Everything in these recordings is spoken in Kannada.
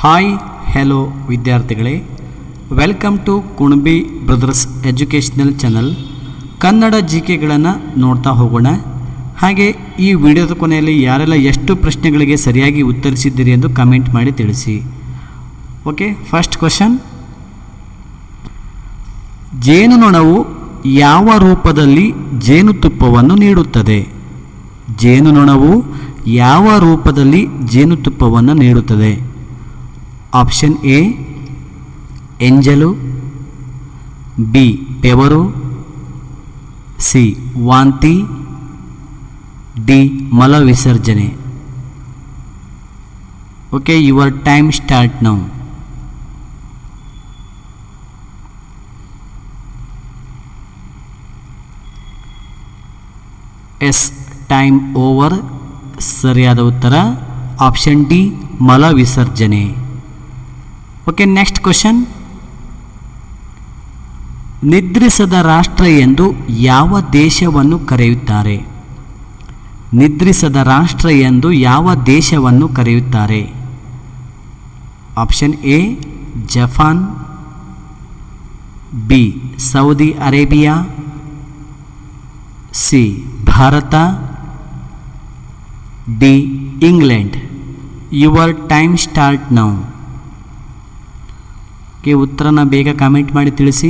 ಹಾಯ್ ಹೆಲೋ ವಿದ್ಯಾರ್ಥಿಗಳೇ. Welcome to Kunabi brothers educational channel Kannada G ಕೆಗಳನ್ನು ನೋಡ್ತಾ ಹೋಗೋಣ. ಹಾಗೆ ಈ ವಿಡಿಯೋದ ಕೊನೆಯಲ್ಲಿ ಯಾರೆಲ್ಲ ಎಷ್ಟು ಪ್ರಶ್ನೆಗಳಿಗೆ ಸರಿಯಾಗಿ ಉತ್ತರಿಸಿದ್ದೀರಿ ಎಂದು ಕಮೆಂಟ್ ಮಾಡಿ ತಿಳಿಸಿ. ಓಕೆ ಫಸ್ಟ್ ಕ್ವಶನ್ ಜೇನುನೊಣವು ಯಾವ ರೂಪದಲ್ಲಿ ಜೇನುತುಪ್ಪವನ್ನು ನೀಡುತ್ತದೆ? ಜೇನುನೊಣವು ಯಾವ ರೂಪದಲ್ಲಿ ಜೇನುತುಪ್ಪವನ್ನು ನೀಡುತ್ತದೆ? ಆಪ್ಷನ್ ಎ ಎಂಜಲು ಬಿ ಬೆವರು ಸಿ ವಾಂತಿ ಡಿ ಮಲ ವಿಸರ್ಜನೆ okay your time start now yes time over ಸರಿಯಾದ ಉತ್ತರ ಆಪ್ಷನ್ ಡಿ ಮಲ ವಿಸರ್ಜನೆ ಓಕೆ ನೆಕ್ಸ್ಟ್ ಕ್ವಶನ್ ನಿದ್ರಿಸದ ರಾಷ್ಟ್ರ ಎಂದು ಯಾವ ದೇಶವನ್ನು ಕರೆಯುತ್ತಾರೆ? ನಿದ್ರಿಸದ ರಾಷ್ಟ್ರ ಎಂದು ಯಾವ ದೇಶವನ್ನು ಕರೆಯುತ್ತಾರೆ? Option A Japan B Saudi Arabia C Bharat D England your time start now K ಉತ್ತರನ ಬೇಗ ಕಾಮೆಂಟ್ ಮಾಡಿ ತಿಳಿಸಿ.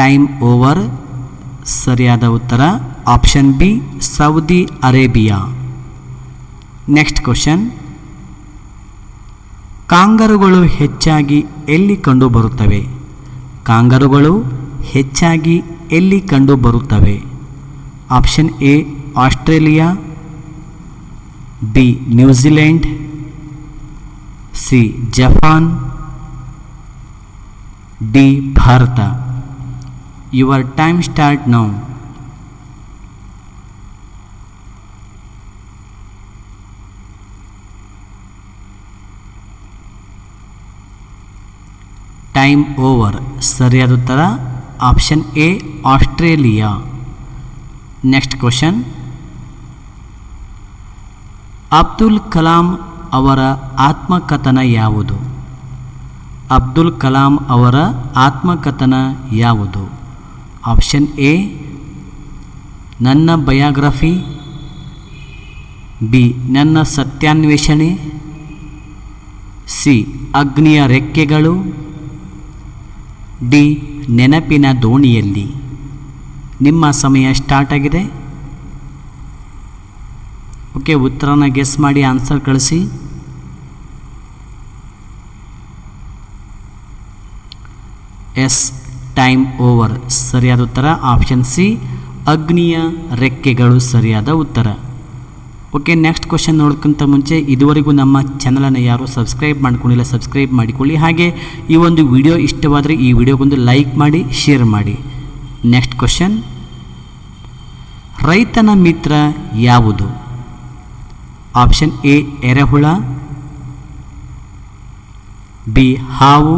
ಟೈಮ್ ಓವರ್ ಸರಿಯಾದ ಉತ್ತರ. Option B Saudi Arabia next question ಕಾಂಗರುಗಳು ಹೆಚ್ಚಾಗಿ ಎಲ್ಲಿ ಕಂಡುಬರುತ್ತವೆ ಕಾಂಗರುಗಳು ಹೆಚ್ಚಾಗಿ ಎಲ್ಲಿ ಕಂಡುಬರುತ್ತವೆ option A Australia B New Zealand C Japan D Bharat your time start now time over ಸರಿಯಾದ ಉತ್ತರ? Option A Australia next question Abdul Kalam ಅವರ ಆತ್ಮಕಥನ ಯಾವುದು? ಅಬ್ದುಲ್ ಕಲಾಂ ಅವರ ಆತ್ಮಕಥನ ಯಾವುದು? ಆಪ್ಷನ್ ಎ, ನನ್ನ ಬಯೋಗ್ರಫಿ. ಬಿ, ನನ್ನ ಸತ್ಯಾನ್ವೇಷಣೆ. ಸಿ, ಅಗ್ನಿಯ ರೆಕ್ಕೆಗಳು. ಡಿ, ನೆನಪಿನ ದೋಣಿಯಲ್ಲಿ. ನಿಮ್ಮ ಸಮಯ ಸ್ಟಾರ್ಟ್ ಆಗಿದೆ. ಓಕೆ, ಉತ್ತರನ ಗೆಸ್ ಮಾಡಿ ಆನ್ಸರ್ ಕಳಿಸಿ. Yes, time over. ಸರಿಯಾದ ಉತ್ತರ? ಆಪ್ಷನ್ ಸಿ, ಅಗ್ನಿಯ ರೆಕ್ಕೆಗಳು ಸರಿಯಾದ ಉತ್ತರ. ಓಕೆ ನೆಕ್ಸ್ಟ್ ಕ್ವಶನ್ ನೋಡೋಕ್ಕಿಂತ ಮುಂಚೆ ಇದುವರೆಗೂ ನಮ್ಮ ಚಾನಲನ್ನು ಯಾರು ಸಬ್ಸ್ಕ್ರೈಬ್ ಮಾಡ್ಕೊಂಡಿಲ್ಲ ಸಬ್ಸ್ಕ್ರೈಬ್ ಮಾಡಿಕೊಳ್ಳಿ. ಹಾಗೆ, ಈ ಒಂದು ವಿಡಿಯೋ ಇಷ್ಟವಾದರೆ ಈ ವಿಡಿಯೋಗೊಂದು ಲೈಕ್ ಮಾಡಿ ಶೇರ್ ಮಾಡಿ. ನೆಕ್ಸ್ಟ್ ಕ್ವಶನ್ ರೈತನ ಮಿತ್ರ ಯಾವುದು? ಆಪ್ಷನ್ ಎ ಎರೆಹುಳ ಬಿ ಹಾವು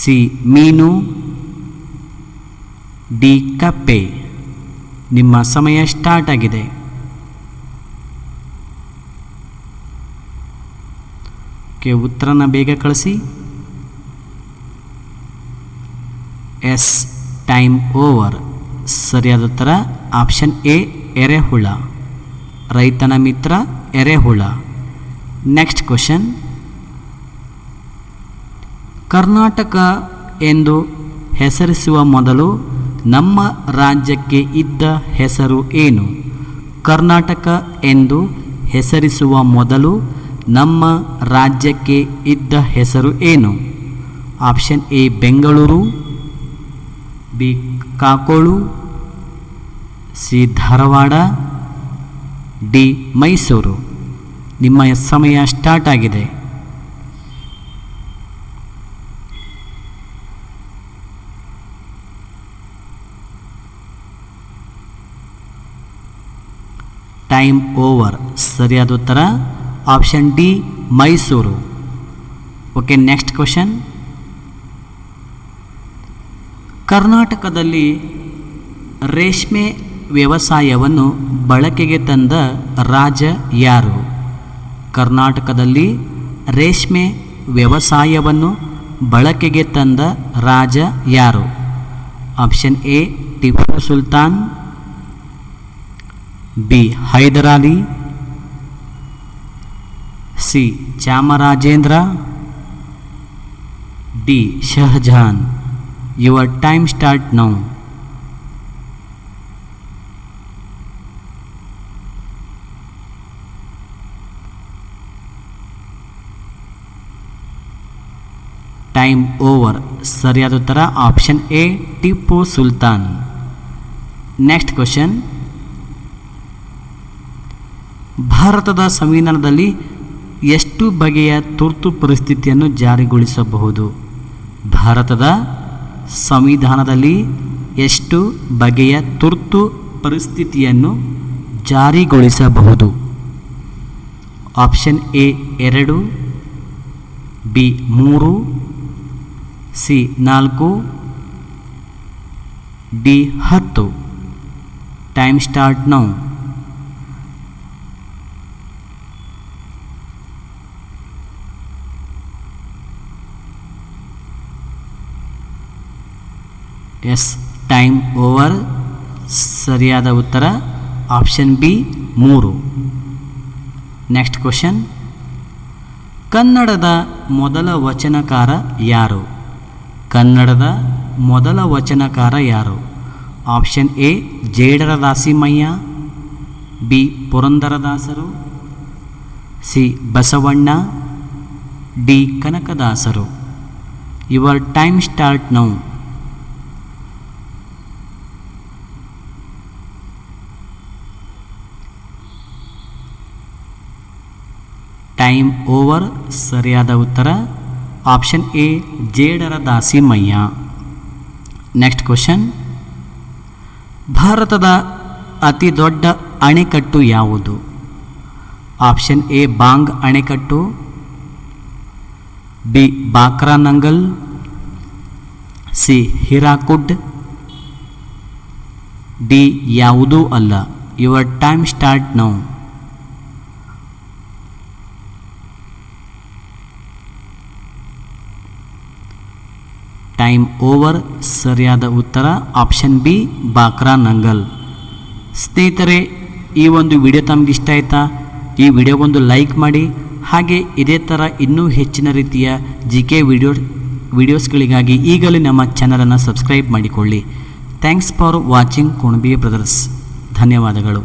ಸಿ ಮೀನು ಡಿ ಕಪ್ಪೆ ನಿಮ್ಮ ಸಮಯ ಸ್ಟಾರ್ಟ್ ಆಗಿದೆ. ಓಕೆ, ಉತ್ತರನ ಬೇಗ ಕಳಿಸಿ. ಎಸ್ ಟೈಮ್ ಓವರ್ ಸರಿಯಾದ ಉತ್ತರ ಆಪ್ಷನ್ ಎ ಎರೆಹುಳ ರೈತನ ಮಿತ್ರ ಎರೆಹುಳ. ನೆಕ್ಸ್ಟ್ ಕ್ವಶನ್ ಕರ್ನಾಟಕ ಎಂದು ಹೆಸರಿಸುವ ಮೊದಲು ನಮ್ಮ ರಾಜ್ಯಕ್ಕೆ ಇದ್ದ ಹೆಸರು ಏನು? ಕರ್ನಾಟಕ ಎಂದು ಹೆಸರಿಸುವ ಮೊದಲು ನಮ್ಮ ರಾಜ್ಯಕ್ಕೆ ಇದ್ದ ಹೆಸರು ಏನು? Option A Bengaluru. B Kakolu. C Dharwad. D Mysuru. ನಿಮ್ಮ ಸಮಯ ಸ್ಟಾರ್ಟ್ ಆಗಿದೆ. Time over. ಸರಿಯಾದ ಉತ್ತರ? Option D Mysuru. Okay, next question. ಕರ್ನಾಟಕದಲ್ಲಿ ರೇಷ್ಮೆ ವ್ಯವಸಾಯವನ್ನು ಬಳಕೆಗೆ ತಂದ ರಾಜ ಯಾರು? ಕರ್ನಾಟಕದಲ್ಲಿ ರೇಷ್ಮೆ ವ್ಯವಸಾಯವನ್ನು ಬಳಕೆಗೆ ತಂದ ರಾಜ ಯಾರು? Option A, Tipu Sultan. B Hyder Ali C, Chamarajendra. D Shah Jahan your time start now. Time over ಸರಿಯಾದ ಉತ್ತರ option A, Tipu Sultan. Next question. ಭಾರತದ ಸಂವಿಧಾನದಲ್ಲಿ ಎಷ್ಟು ಬಗೆಯ ತುರ್ತು ಪರಿಸ್ಥಿತಿಯನ್ನು ಜಾರಿಗೊಳಿಸಬಹುದು? ಭಾರತದ ಸಂವಿಧಾನದಲ್ಲಿ ಎಷ್ಟು ಬಗೆಯ ತುರ್ತು ಪರಿಸ್ಥಿತಿಯನ್ನು ಜಾರಿಗೊಳಿಸಬಹುದು? ಆಪ್ಷನ್ ಎ, ಎರಡು, ಬಿ, ಮೂರು ಸಿ ನಾಲ್ಕು, ಡಿ ಹತ್ತು. Time start now yes time over ಸರಿಯಾದ ಉತ್ತರ. ಆಪ್ಷನ್ ಬಿ ಮೂರು. ನೆಕ್ಸ್ಟ್ ಕ್ವಶನ್ ಕನ್ನಡದ ಮೊದಲ ವಚನಕಾರ ಯಾರು? ಕನ್ನಡದ ಮೊದಲ ವಚನಕಾರ ಯಾರು? Option A Jedara Dasimayya B, ಪುರಂದರದಾಸರು, ಸಿ, ಬಸವಣ್ಣ, ಡಿ, ಕನಕದಾಸರು. Your time start now time over ಸರಿಯಾದ ಉತ್ತರ. Option A Jedara Dasimayya next question ಭಾರತದ ಅತಿ ದೊಡ್ಡ ಅಣೆಕಟ್ಟು ಯಾವುದು? ಆಪ್ಷನ್ ಎ ಬಾಂಗ್ ಅಣೆಕಟ್ಟು. B Bhakra Nangal C Hirakud. D ಯಾವುದೂ ಅಲ್ಲ. Your time start now time over ಸರಿಯಾದ ಉತ್ತರ ಆಪ್ಷನ್ ಬಿ ಬಾಕ್ರಾ ನಂಗಲ್. ಸ್ನೇಹಿತರೆ, ಈ ಒಂದು ವಿಡಿಯೋ ತಮಗೆ ಇಷ್ಟ ಆಯಿತಾ? ಈ ವಿಡಿಯೋಗೊಂದು ಲೈಕ್ ಮಾಡಿ, ಹಾಗೆ ಇದೇ ಥರ ಇನ್ನೂ ಹೆಚ್ಚಿನ ರೀತಿಯ ಜಿ ಕೆ ವಿಡಿಯೋ ವಿಡಿಯೋಸ್ಗಳಿಗಾಗಿ ಈಗಲೇ ನಮ್ಮ ಚಾನಲನ್ನು ಸಬ್ಸ್ಕ್ರೈಬ್ ಮಾಡಿಕೊಳ್ಳಿ. Thanks for watching Kunabi brothers. ಧನ್ಯವಾದಗಳು.